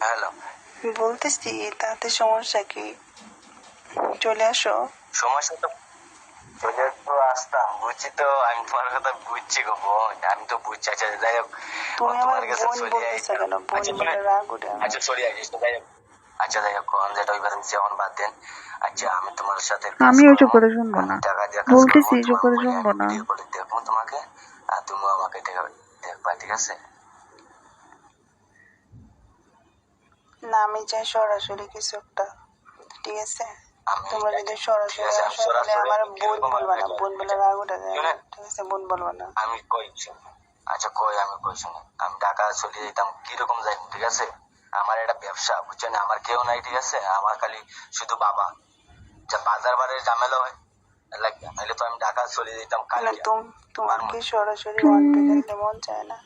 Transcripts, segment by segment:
Hello. বলতেছি তাতে সমস্যা কি? চলে আসো। সমস্যা তো চলে তো আসতাম বুঝছি তো আমি তোমার কথা বুঝছি গো বোন আমি তো বুঝছি আচ্ছা যাই হোক। তুমি তোমার কাছে আচ্ছা আমার। আচ্ছা সরি আসিস যাই হোক। আচ্ছা যাই হোক কোন যেটা ওই কথা যেমন বাদ দেন। আচ্ছা আমি তোমার সাথে কাজ আমি ওইসব করব। করে শুনব না। বলতেছি তোমার করে শুনব না। দেখব তোমাকে আর তুমিও আমাকে দেখা- দেখবা ঠিক আছে? না আমি চাই সরাসরি কিছু একটা। ঠিক আছে? তোমরা যদি সরাসরি আসো তাহলে আমার বোন বলবা না বোন বলে রাগ উঠে যায় ঠিক আছে বোন বলবা না। আমি কই আচ্ছা কই আমি কই শুনি? আমি ঢাকা চলে যেতাম কীরকম যাই ঠিক আছে? আমার এটা ব্যবসা বুঝছেন? আমার কেউ নাই ঠিক আছে? আমার খালি শুধু বাবা। যা বাজার বারের ঝামেলা হয় লাগবে নাহলে তো আমি ঢাকা চলে যেতাম কালকে তুম তোমার কি সরাসরি ওয়ান টু মন চায় না।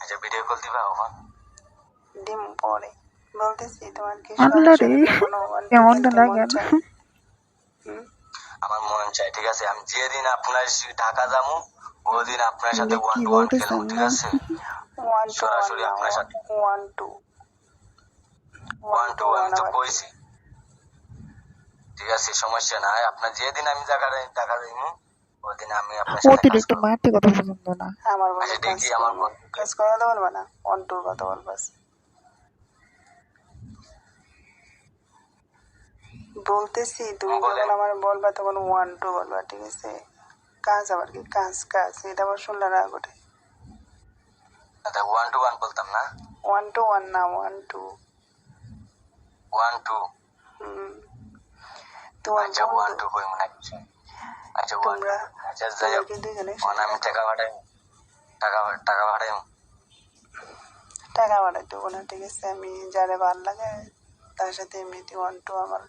আচ্ছা ভিডিও কল দিবা ওখান দিম পরে বলতেছি তোমার কি আল্লাহ রে, কেমনটা লাগে। মন? আমার মন চাই ঠিক আছে? আমি যেদিন আপনার ঢাকা যাব ওদিন আপনার সাথে ওয়ান টু ওয়ান খেলব ঠিক আছে? ওয়ান টু সরাসরি আপনার সাথে। ওয়ান টু ওয়ান টু আমি তো কইছি। ঠিক আছে সমস্যা নাই। আপনার যেদিন আমি ঢাকা যাইমু ওদিন আমি আপনার সাথে অতিরিক্ত। মারতে কথা পছন্দ না। আমার আচ্ছা, দেখি আমার কাজ করে কথা বলবা না? ওয়ান টুর কথা বলবা। বলতেছি তুমি। যখন আমার বলবা তখন ওয়ান টু বলবা ঠিক আছে? কাজ আবার কি? কাজ কাজ এটা আবার শুনলে রাগ ওঠে ওয়ান টু ওয়ান বলতাম না? ওয়ান টু ওয়ান না ওয়ান টু ওয়ান টু হুম। তোমার আচ্ছা ওয়ান টু কই মনে আচ্ছা তোমরা আচ্ছা যাই হোক। আমি টাকা পাঠাই। টাকা টাকা পাঠাই। টাকা বাড়াই দেবো না ঠিক আছে? আমি যারে ভালো লাগে তার সাথে এমনিতে ওয়ান টু আমার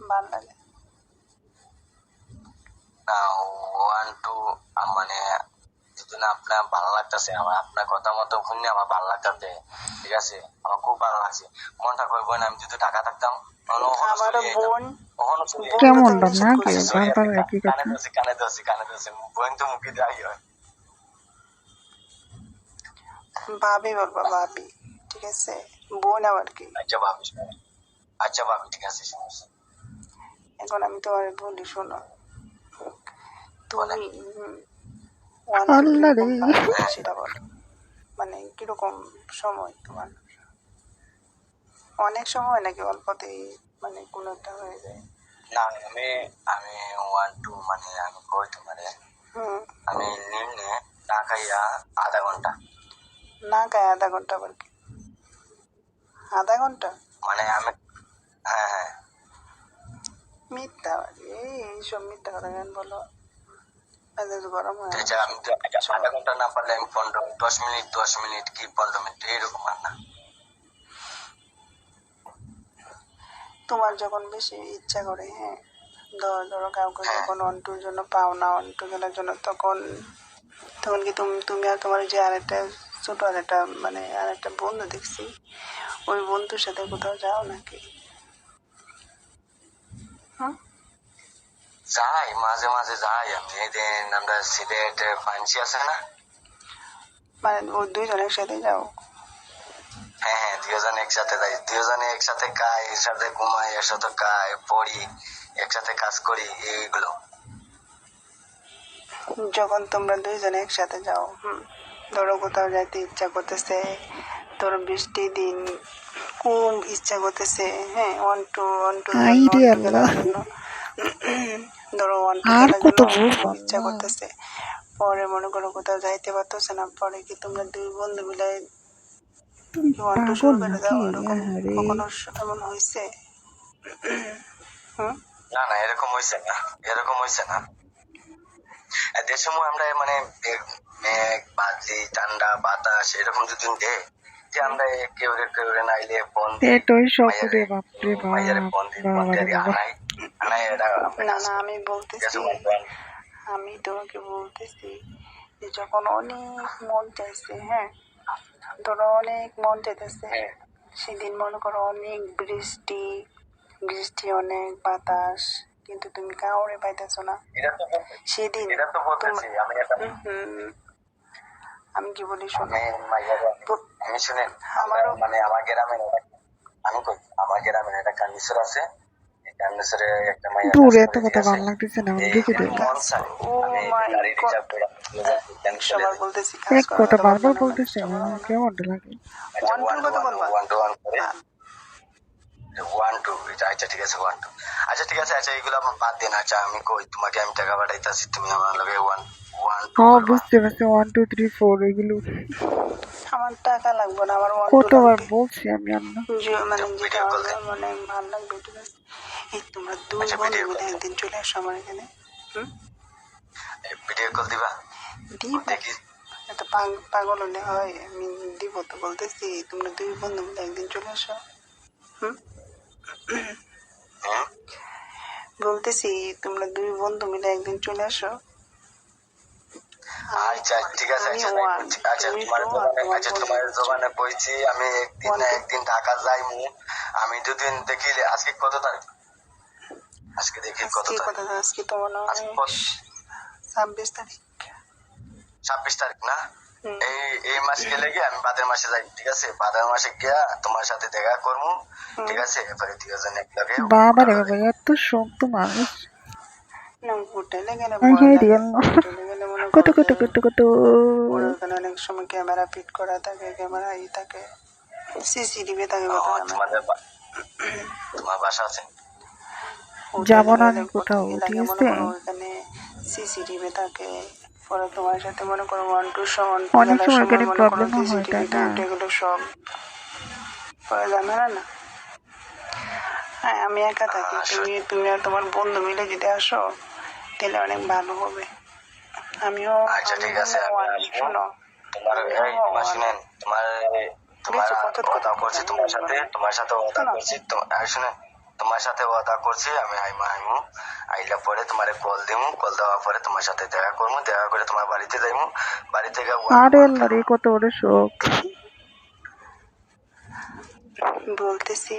ভালো লাগে ওয়ান টু মানে যদি না আপনার ভালো লাগতেছে আমার আপনার কথা মতো শুনে আমার ভালো লাগতেছে ঠিক আছে? আমার খুব ভালো লাগছে। মনটা কই বোন আমি যদি টাকা থাকতাম আমার বোন। কেমন না বারবার একই কানে কথা কানে ধরছি বোন তো মুখে দেওয়াই হয় ভাবি বলবা ভাবি ঠিক আছে? বোন আবার কি? আচ্ছা ভাবি আচ্ছা ভাবি ঠিক আছে সমস্যা। এখন আমি তোমার বলি শোনো। তুমি আল্লাহ রে। সেটা বলো। মানে কীরকম সময় তোমার? অনেক সময় নাকি অল্পতেই মানে কোনো একটা হয়ে যায়? না আমি আমি ওয়ান টু মানে আমি কই তোমারে? হুম। আমি নিম্নে না খাইয়া আধা ঘণ্টা। না গায়ে আধা ঘণ্টা আবার কি? আধা ঘণ্টা? মানে আমি হ্যাঁ হ্যাঁ। মিথ্যা এই এইসব মিথ্যা কথা কেন বলো গরম হয় আমি তো আধা ঘণ্টা না পারলে আমি পনেরো দশ মিনিট দশ মিনিট কি পনেরো মিনিট এইরকম আর না তোমার যখন বেশি ইচ্ছা করে হ্যাঁ ধরো ধরো কাউকে। যখন অন্টুর জন্য পাও না অন্টু কেনার জন্য তখন তখন কি তুমি তুমি আর তোমার যে আরেকটা ছোট আরেকটা মানে আরেকটা বন্ধু দেখছি ওই বন্ধুর সাথে কোথাও যাও নাকি যাই মাঝে মাঝে যাই। আমি আমরা সিলেট আছে না? মানে ওই দুইজন একসাথে যাও? হ্যাঁ হ্যাঁ দুজন একসাথে যাই। দুজনে একসাথে খাই একসাথে ঘুমাই একসাথে খাই পড়ি একসাথে কাজ করি এইগুলো। যখন তোমরা দুইজনে একসাথে যাও হুম ধরো কোথাও যাইতে ইচ্ছা করতেছে ধরো বৃষ্টি দিন। খুব ইচ্ছা করতেছে হ্যাঁ ওয়ান টু ওয়ান টু আই রে আল্লাহ। ধরো ওয়ান টু আর কত ইচ্ছা করতেছে। পরে মনে করো কোথাও যাইতে পারতেছে না পরে কি তোমরা দুই বন্ধু মিলে ওয়ান টু শুরু করে দাও নাকি কখনো এমন হয়েছে? হুম? না না এরকম হয়েছে না। এরকম হয়েছে না। আর যে সময় আমরা মানে মেঘ ঠান্ডা বাতাস এরকম যদি দে বাপরে না না আমি বলতেছি আমি তোমাকে বলতেছি যে যখন অনেক মন চাইছে হ্যাঁ ধরো অনেক মন চাইতেছে হ্যাঁ। সেদিন মনে করো অনেক বৃষ্টি বৃষ্টি অনেক বাতাস কিন্তু তুমি কাউরে পাইতেছো না। এটা তো বলতেছি। সেদিন আমি কি বলি শোনো। আমি মাইয়ারে তো- আমি শুনেন আমারও- মানে আমার গ্রামে আমি কই? আমার গ্রামে একটা কান্দিসর আছে। দূর এত কথা? ভালো লাগতেছে না এক কথা বারবার বলতেছে কেমন লাগে One two কথা বলবা? ওয়ান টু ওয়ান না, ওয়ান টু আচ্ছা ঠিক আছে ওয়ান টু আচ্ছা ঠিক আছে আচ্ছা এগুলো আমার বাদ দিন। আচ্ছা আমি কই তোমাকে আমি টাকা পাঠাইতেছি তুমি আমার লগে ওয়ান ওয়ান টু হ্যাঁ বুঝতে পারছি ওয়ান টু থ্রি ফোর এগুলো আমার টাকা লাগবে না আমার two কতবার বলছি আমি আল্লাহ যে- মানে তো যেটা মানে ভালো লাগবে ঠিক আছে? এই তোমরা দুই আচ্ছা, বন্ধু মিলে একদিন চলে আসো আমার এখানে হুম? ভিডিও কল দিবা? দিব? দেখি। এত পাগ- পাগল হলে হয় আমি দিব তো বলতেছি তোমরা দুই বন্ধু মিলে একদিন চলে আসো হুম? বলতেছি তোমরা দুই বন্ধু মিলে একদিন চলে আসো। আচ্ছা ঠিক আছে আমি আচ্ছা one, আচ্ছা তুমি তোমার দোকানে আচ্ছা তোমার দোকানে কইছি আমি একদিন না একদিন ঢাকা যাইমু। আমি দুদিন দেখিলে আজকে কত তারিখ? আজকে দেখি কত তারিখ? আজকে তো মনে হয় ছাব্বিশ তারিখ। ছাব্বিশ তারিখ না। এই এই মাস গেলে গিয়ে আমি বাদের মাসে যাই ঠিক আছে? বাদের মাসে গিয়া তোমার সাথে দেখা করব ঠিক আছে? এরপরে দুই জন একলাগে বাবা রে বাবা এত শক্ত মানুষ। মনে কত কত কত কত? অনেক সময় ক্যামেরা ফিট করা থাকে ক্যামেরা ই থাকে সিসিটিভি থাকে ও, কত তোমাদের তোমার বাসা আছে? যাব না কোথাও, ঠিক আছে? সিসিটিভি থাকে পরে তোমার সাথে মনে করো ওয়ান টু সমান অনেক সময় ও হয়, তাই না? এগুলো সব পরে ঝামেলা না হ্যাঁ আমি একা থাকি তুমি তুমি আর তোমার বন্ধু মিলে যদি আসো তাহলে অনেক ভালো হবে আমিও আচ্ছা ঠিক আছে। শোনো তোমার এই তোমার তোমার তোমার কথা- কথা করছি তোমার সাথে তোমার সাথে ওয়াদা শোনো। করছি তো- আর শুনেন তোমার সাথে ওয়াদা করছি আমি আইমু আইমু আইলা পরে তোমার কল দিমু কল দেওয়ার পরে তোমার সাথে দেখা করব দেখা করে তোমার বাড়িতে যাইমু। বাড়ি থেকে আরে আল্লাহ রে কত বড় শোক। বলতেছি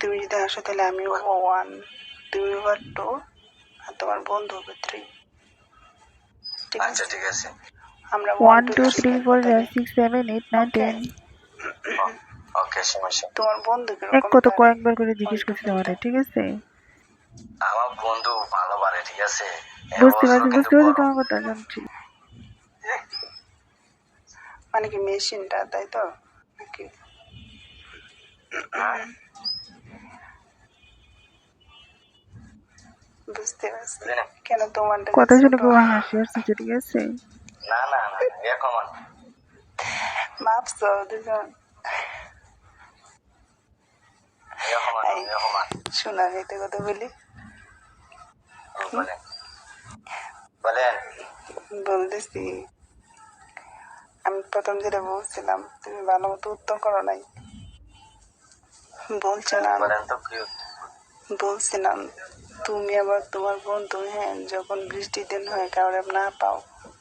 তুমি যদি আসো তাহলে আমি হব ওয়ান তুমি হবার টু আর তোমার বন্ধু হবে থ্রি আচ্ছা ঠিক আছে। আমরা one two three four five six seven eight nine ten okay সমস্যা। তোমার বন্ধু এক কত কয়েকবার করে জিজ্ঞেস করছি তোমারে ঠিক আছে? আমার বন্ধু ভালো পারে ঠিক আছে? বুঝতে পারছি বুঝতে পারছি তোমার কথা জানছি। মানে কি মেশিনটা তাই তো? নাকি? হ্যাঁ? বুঝতে পারছি। না? কেন তোমার কথা শুনে হাসি আসছে ঠিক আছে? না না না এরকম মাপছো দুজন এরকম আর, এরকম আর। শোনা যেতে কথা বলি? বলেন। বলেন। বলতেছি আমি প্রথম যেটা বলছিলাম তুমি ভালো মতো উত্তর করো নাই। বলছিলাম বলছিলাম তুমি আবার তোমার বন্ধু হ্যাঁ যখন বৃষ্টি দিন হয় কাউরে না পাও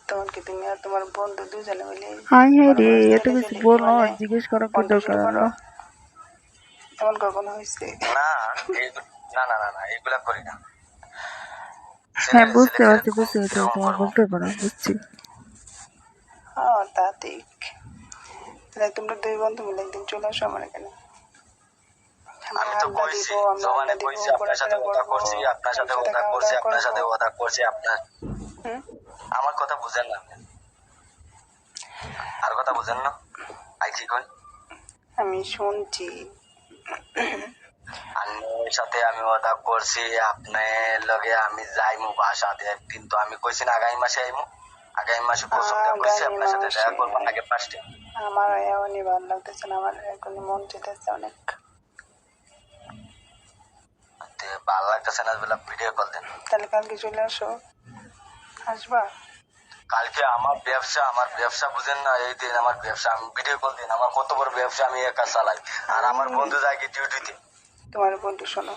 তখন কি তুমি আর তোমার বন্ধু দুজনে মিলে হাই হাই রে এত কিছু বলো জিজ্ঞেস করা কি দরকার এমন কখনো হয়েছে? না না না না না এগুলা করি না। হ্যাঁ বুঝতে পারছি বুঝতে পারছি তোমার বলতে পারো বুঝছি। হ্যাঁ তা ঠিক। তাহলে তোমরা দুই বন্ধু মিলে একদিন চলে আসো আমার এখানে। আমি তো কইছি কইছি আপনার সাথে করব, করছি আপনার সাথে খাওয়া করছি আপনার সাথে করব। করছি আপনার আমার কথা বুঝেন না আর কথা বুঝেন না? আই কি কই? আমি শুনছি। সাথে আমি ওয়াদা করছি আপনার লগে আমি যাইমু বাসাতে একদিন তো আমি কইছি না আগামী মাসে আইমু। আগামী মাসে দেওয়া করছি আপনার সাথে দেখা। করব আগে ফার্স্টে আমার এমনই ভালো লাগতেছে না আমার এখনই মন চেতেছে অনেক। ভালো লাগতেছে না বেলা ভিডিও কল দেন। তাহলে কালকে চলে আসো। আসবা? কালকে আমার ব্যবসা আমার ব্যবসা বুঝেন না এই দিন আমার ব্যবসা আমি ভিডিও কল দিন আমার কত বড় ব্যবসা আমি একা চালাই। আর আমার বন্ধু যায় কি ডিউটিতে তোমার বন্ধু শোনো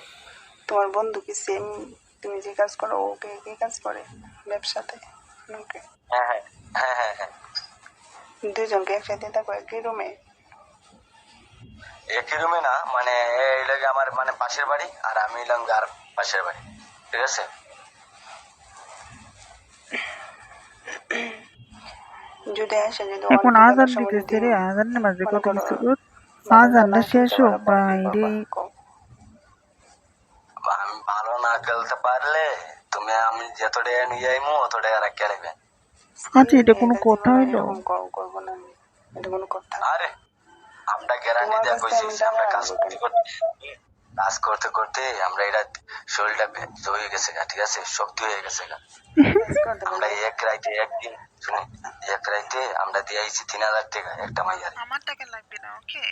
তোমার বন্ধু কি সেম তুমি যে কাজ করো ওকে কি কাজ করে ব্যবসাতে? ওকে। হ্যাঁ হ্যাঁ হ্যাঁ হ্যাঁ হ্যাঁ। দুজনকে একসাথে থাকো একই রুমে একই রুমে না মানে এই লাগে আমার মানে পাশের বাড়ি আর আমি এলাম আর পাশের বাড়ি ঠিক আছে? এখন আজান দিতেছে রে আজান নামাজে কত কিছু আজানটা শেষ হোক বাইরে আমি ভালো না খেলতে পারলে তুমি আমি যতটা নিয়ে আইমু অতটা আর খেলবে আচ্ছা এটা কোনো কথা হইল? করব না এটা কোনো কথা আরে আমরা গ্যারান্টি কইছি আমরা কাজ করতে কাজ করতে করতে আমরা এটা শরীরটা হয়ে গেছে গা, ঠিক আছে শক্তি হয়ে গেছে গা। আমরা। এক রাইতে একদিন শুনে এক রাইতে আমরা দিয়ে আইছি তিন হাজার টাকা একটা মাইয়ারে আমার টাকা লাগবে না ওকে